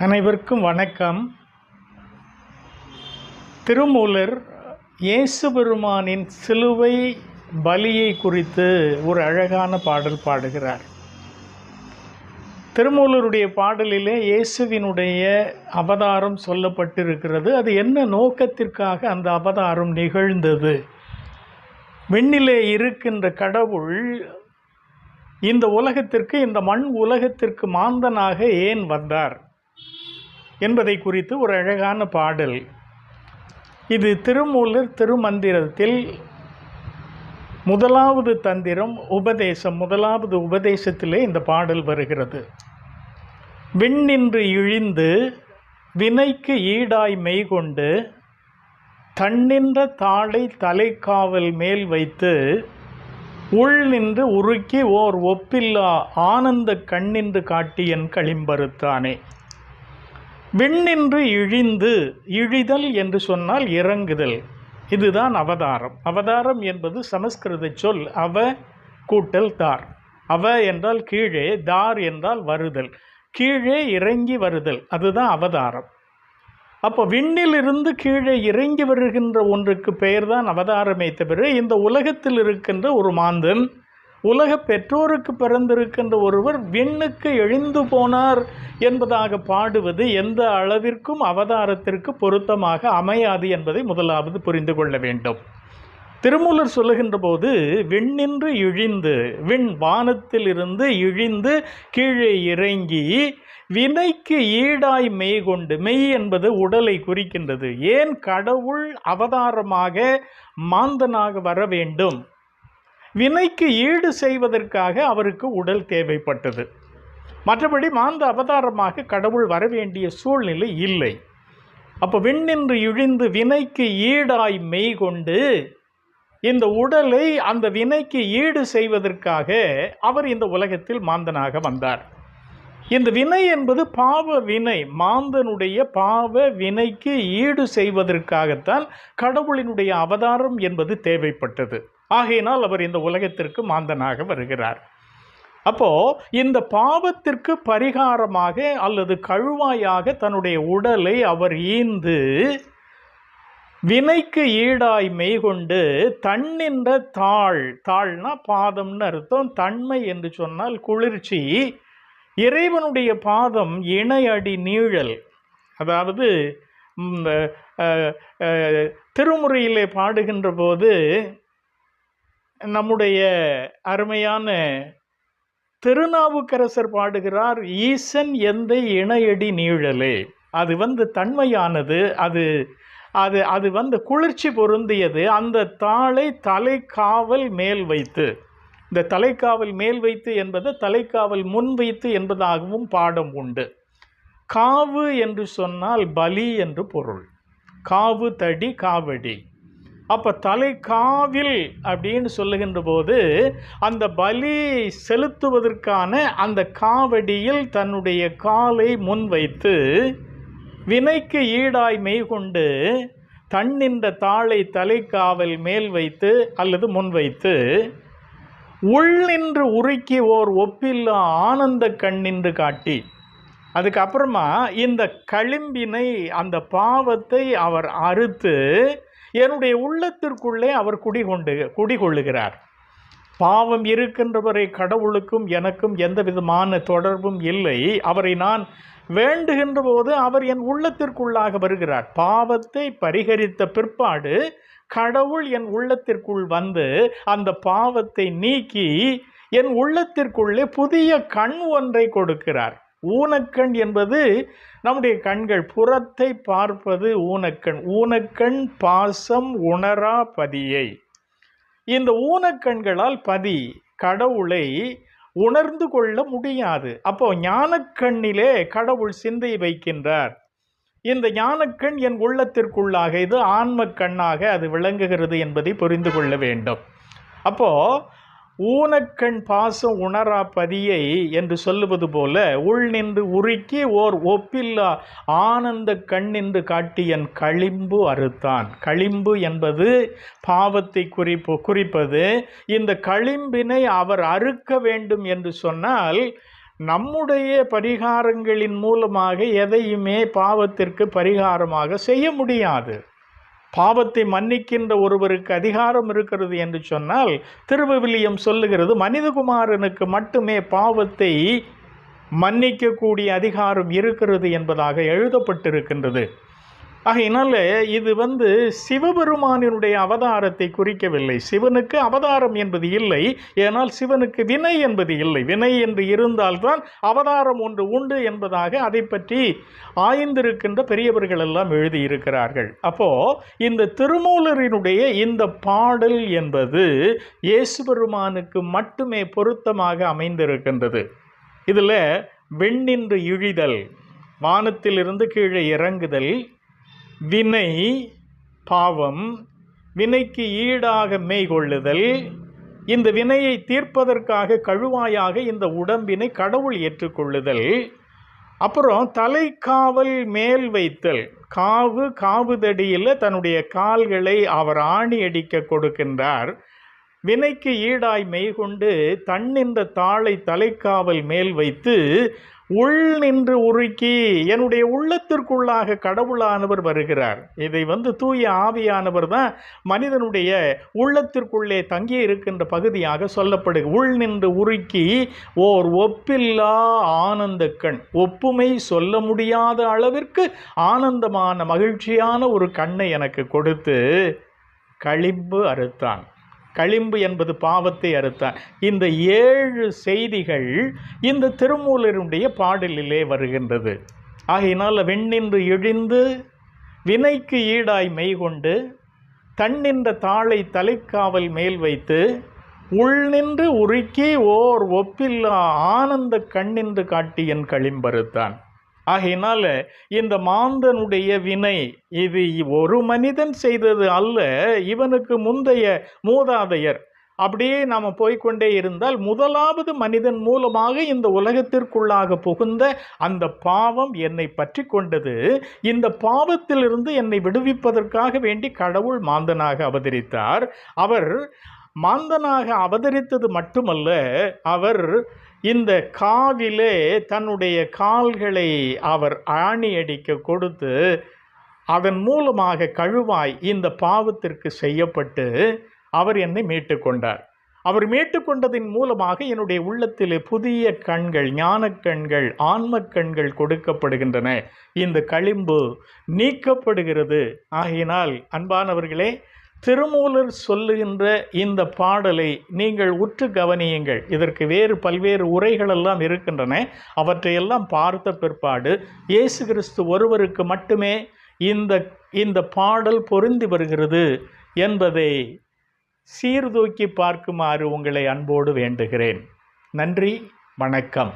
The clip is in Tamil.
அனைவருக்கும் வணக்கம். திருமூலர் இயேசு பெருமானின் சிலுவை பலியை குறித்து ஒரு அழகான பாடல் பாடுகிறார். திருமூலருடைய பாடலிலே இயேசுவினுடைய அவதாரம் சொல்லப்பட்டிருக்கிறது. அது என்ன நோக்கத்திற்காக அந்த அவதாரம் நிகழ்ந்தது? விண்ணிலே இருக்கின்ற கடவுள் இந்த உலகத்திற்கு இந்த மண் உலகத்திற்கு மாந்தனாக ஏன் வந்தார்? என்பதை குறித்து ஒரு அழகான பாடல். இது திருமூலர் திருமந்திரத்தில் முதலாவது தந்திரம் உபதேசம் முதலாவது உபதேசத்திலே இந்த பாடல் வருகிறது. விண்ணின்று இழிந்து வினைக்கு ஈடாய் மெய்கொண்டு தன்னின்ற தாளை தலைக்காவல் மேல் வைத்து உள் நின்று உருக்கி ஓர் ஒப்பில்லா ஆனந்த கண்ணின்று காட்டியன் களிம்பருத்தானே. விண்ணின்று இழிந்து இழிதல் என்று சொன்னால் இறங்குதல். இதுதான் அவதாரம். அவதாரம் என்பது சமஸ்கிருத சொல் அவ கூட்டல் தார். அவ என்றால் கீழே தார் என்றால் வருதல். கீழே இறங்கி வருதல். அதுதான் அவதாரம். அப்போ விண்ணிலிருந்து கீழே இறங்கி வருகின்ற ஒன்றுக்கு பெயர்தான் அவதாரமே தவிர இந்த உலகத்தில் இருக்கின்ற ஒரு மாந்தன் உலக பெற்றோருக்கு பிறந்திருக்கின்ற ஒருவர் விண்ணுக்கு எழுந்து போனார் என்பதாக பாடுவது எந்த அளவிற்கும் அவதாரத்திற்கு பொருத்தமாக அமையாது என்பதை முதலாவது புரிந்து கொள்ள வேண்டும். திருமூலர் சொல்லுகின்ற போது விண்ணின்று இழிந்து விண் வானத்திலிருந்து இழிந்து கீழே இறங்கி வினைக்கு ஈடாய் மெய் கொண்டு மெய் என்பது உடலை குறிக்கின்றது. ஏன் கடவுள் அவதாரமாக மாந்தனாக வர வேண்டும்? வினைக்கு ஈடு செய்வதற்காக அவருக்கு உடல் தேவைப்பட்டது. மற்றபடி மாந்த அவதாரமாக கடவுள் வர வேண்டிய சூழ்நிலை இல்லை. அப்போ விண்ணின்று இழிந்து வினைக்கு ஈடாய் மெய் கொண்டு இந்த உடலை அந்த வினைக்கு ஈடு செய்வதற்காக அவர் இந்த உலகத்தில் மாந்தனாக வந்தார். இந்த வினை என்பது பாவ வினை மாந்தனுடைய பாவ வினைக்கு ஈடு செய்வதற்காகத்தான் கடவுளினுடைய அவதாரம் என்பது தேவைப்பட்டது. ஆகையினால் அவர் இந்த உலகத்திற்கு மாந்தனாக வருகிறார். அப்போது இந்த பாவத்திற்கு பரிகாரமாக அல்லது கழுவாயாக தன்னுடைய உடலை அவர் ஈந்து வினைக்கு ஈடாய் மெய்கொண்டு தன்னின்ற தாழ் தாழ்னா பாதம்னு அர்த்தம். தன்மை என்று சொன்னால் குளிர்ச்சி. இறைவனுடைய பாதம் இணையடி நீழல். அதாவது இந்த திருமுறையிலே பாடுகின்ற போது நம்முடைய அருமையான திருநாவுக்கரசர் பாடுகிறார் ஈசன் எந்தை இணையடி நீழலே? அது வந்து தன்மையானது அது அது அது வந்து குளிர்ச்சி பொருந்தியது. அந்த தாளை தலைக்காவல் மேல் வைத்து இந்த தலைக்காவல் மேல் வைத்து என்பது தலைக்காவல் முன் வைத்து என்பதாகவும் பாடம் உண்டு. காவு என்று சொன்னால் பலி என்று பொருள். காவு தடி காவடி. அப்போ தலைக்காவில் அப்படின்னு சொல்லுகின்ற போது அந்த பலி செலுத்துவதற்கான அந்த காவடியில் தன்னுடைய காலை முன் வைத்து வினைக்கு ஈடாய் மெய்கொண்டு தன்னின்ற தாளை தலைக்காவல் மேல் வைத்து அல்லது முன் வைத்து உள் நின்று உருக்கி ஓர் ஒப்பில்லா ஆனந்த கண்ணின்று காட்டி. அதுக்கப்புறமா இந்த களிம்பினை அந்த பாவத்தை அவர் அறுத்து என்னுடைய உள்ளத்திற்குள்ளே அவர் குடிகொண்டு குடிகொள்ளுகிறார். பாவம் இருக்கின்றவரை கடவுளுக்கும் எனக்கும் எந்த விதமான தொடர்பும் இல்லை. அவரை நான் வேண்டுகின்ற போது அவர் என் உள்ளத்திற்குள்ளாக வருகிறார். பாவத்தை பரிகரித்த பிற்பாடு கடவுள் என் உள்ளத்திற்குள் வந்து அந்த பாவத்தை நீக்கி என் உள்ளத்திற்குள்ளே புதிய கண் ஒன்றை கொடுக்கிறார். ஊனக்கண் என்பது நம்முடைய கண்கள் புறத்தை பார்ப்பது ஊனக்கண். ஊனக்கண் பாசம் உணரா பதியை. இந்த ஊனக்கண்களால் பதி கடவுளை உணர்ந்து கொள்ள முடியாது. அப்போ ஞானக்கண்ணிலே கடவுள் சிந்தை வைக்கின்றார். இந்த ஞானக்கண் என் உள்ளத்திற்குள்ளாக இது ஆன்ம கண்ணாக அது விளங்குகிறது என்பதை புரிந்து கொள்ள வேண்டும். அப்போ ஊனக்கண் பாசம் உணரா பதியை என்று சொல்லுவது போல உள் நின்று உருக்கி ஓர் ஒப்பில்லா ஆனந்த கண் என்று காட்டியன் களிம்பு அறுத்தான். களிம்பு என்பது பாவத்தை குறிப்பு குறிப்பது. இந்த களிம்பினை அவர் அறுக்க வேண்டும் என்று சொன்னால் நம்முடைய பரிகாரங்களின் மூலமாக எதையுமே பாவத்திற்கு பரிகாரமாக செய்ய முடியாது. பாவத்தை மன்னிக்கின்ற ஒருவருக்கு அதிகாரம் இருக்கிறது என்று சொன்னால் திருவவிலியம் சொல்லுகிறது மனிதகுமாரனுக்கு மட்டுமே பாவத்தை மன்னிக்கக்கூடிய அதிகாரம் இருக்கிறது என்பதாக எழுதப்பட்டிருக்கின்றது. ஆகையினால இது வந்து சிவபெருமானினுடைய அவதாரத்தை குறிக்கவில்லை. சிவனுக்கு அவதாரம் என்பது இல்லை. ஏனால் சிவனுக்கு வினை என்பது இல்லை. வினை என்று இருந்தால்தான் அவதாரம் ஒன்று உண்டு என்பதாக அதை பற்றி ஆய்ந்திருக்கின்ற பெரியவர்கள் எல்லாம் எழுதியிருக்கிறார்கள். அப்போ இந்த திருமூலரினுடைய இந்த பாடல் என்பது இயேசு பெருமானுக்கு மட்டுமே பொருத்தமாக அமைந்திருக்கின்றது. இதில் வெண்ணின்று இழிதல் வானத்திலிருந்து கீழே இறங்குதல் வினை பாவம் வினைக்கு ஈடாக மெய்கொள்ளுதல் இந்த வினையை தீர்ப்பதற்காக கழுவாயாக இந்த உடம்பினை கடவுள் ஏற்றுக்கொள்ளுதல் அப்புறம் தலைக்காவல் மேல் வைத்தல் காவு காவுதடியில் தன்னுடைய கால்களை அவர் ஆணி அடிக்க கொடுக்கின்றார். வினைக்கு ஈடாய் மெய்கொண்டு தன்னின்ற தாளை தலைக்காவல் மேல் வைத்து உள் நின்று உருக்கி என்னுடைய உள்ளத்திற்குள்ளாக கடவுளானவர் வருகிறார். இதை வந்து தூய ஆவியானவர் தான் மனிதனுடைய உள்ளத்திற்குள்ளே தங்கி இருக்கின்ற பகுதியாக சொல்லப்படு உள் நின்று உருக்கி ஓர் ஒப்பில்லா ஆனந்த கண். ஒப்புமை சொல்ல முடியாத அளவிற்கு ஆனந்தமான மகிழ்ச்சியான ஒரு கண்ணை எனக்கு கொடுத்து களிம்பு அறுத்தான். களிம்பு என்பது பாவத்தை அறுத்தான். இந்த ஏழு செய்திகள் இந்த திருமூலருடைய பாடலிலே வருகின்றது. ஆகையினால் வெண்ணின்று இழிந்து வினைக்கு ஈடாய் மெய்கொண்டு தன்னின்ற தாளை தலைக்காவல் மேல் வைத்து உள்நின்று உருக்கி ஓர் ஒப்பில்லா ஆனந்த கண்ணின்று காட்டி என் களிம்பருத்தான் ஆகையினால இந்த மாந்தனுடைய வினை இது ஒரு மனிதன் செய்தது அல்ல இவனுக்கு முந்தைய மூதாதையர். அப்படியே நாம் போய்க்கொண்டே இருந்தால் முதலாவது மனிதன் மூலமாக இந்த உலகத்திற்குள்ளாக புகுந்த அந்த பாவம் என்னை பற்றி கொண்டது. இந்த பாவத்திலிருந்து என்னை விடுவிப்பதற்காக வேண்டி கடவுள் மாந்தனாக அவதரித்தார். அவர் மாந்தனாக அவதரித்தது மட்டுமல்ல அவர் இந்த காவிலே தன்னுடைய கால்களை அவர் ஆணியடிக்க கொடுத்து அதன் மூலமாக கழுவாய் இந்த பாவத்திற்கு செய்யப்பட்டு அவர் என்னை மீட்டு கொண்டார் அவர் மீட்டுக்கொண்டதின் மூலமாக என்னுடைய உள்ளத்திலே புதிய கண்கள் ஞான கண்கள் ஆன்மக் கண்கள் கொடுக்கப்படுகின்றன. இந்த களிம்பு நீக்கப்படுகிறது. ஆகையினால் அன்பானவர்களே திருமூலர் சொல்லுகின்ற இந்த பாடலை நீங்கள் உற்று கவனியுங்கள். இதற்கு வேறு பல்வேறு உரைகளெல்லாம் இருக்கின்றன. அவற்றையெல்லாம் பார்த்த பிற்பாடு இயேசு கிறிஸ்து ஒருவருக்கு மட்டுமே இந்த இந்த பாடல் பொருந்தி வருகிறது என்பதை சீர்தூக்கி பார்க்குமாறு உங்களை அன்போடு வேண்டுகிறேன். நன்றி வணக்கம்.